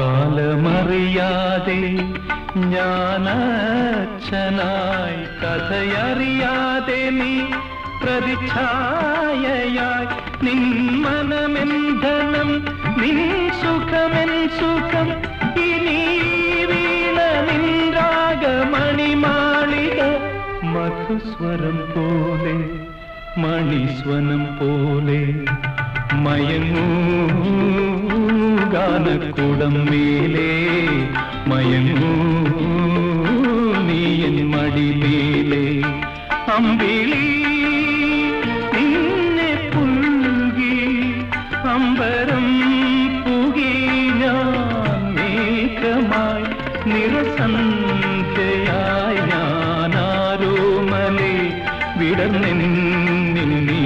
കാലമറിയാതെ ഞാനച്ഛനായി കഥയറിയാതെ നീ പ്രതിച്ഛായയായി നിൻ മനമെന്ധനം നിൻ സുഖമെൻ സുഖം ഇനി വീണ നിൻരാഗമണിമാളിക മധുസ്വരം പോലെ മണിസ്വനം പോലെ മയങ്ങൂ മണക്കുടം മേലേ മയങ്ങൂ. നീ എൻ മടി മേലേ. അമ്പിളി നിന്നെ പുൽകി അമ്പരം പുകി ഞാൻ മേഘമായി നിറസന്ധ്യയായി ഞാനാരോമലേ വിടർന്നെന്നിൻ നീ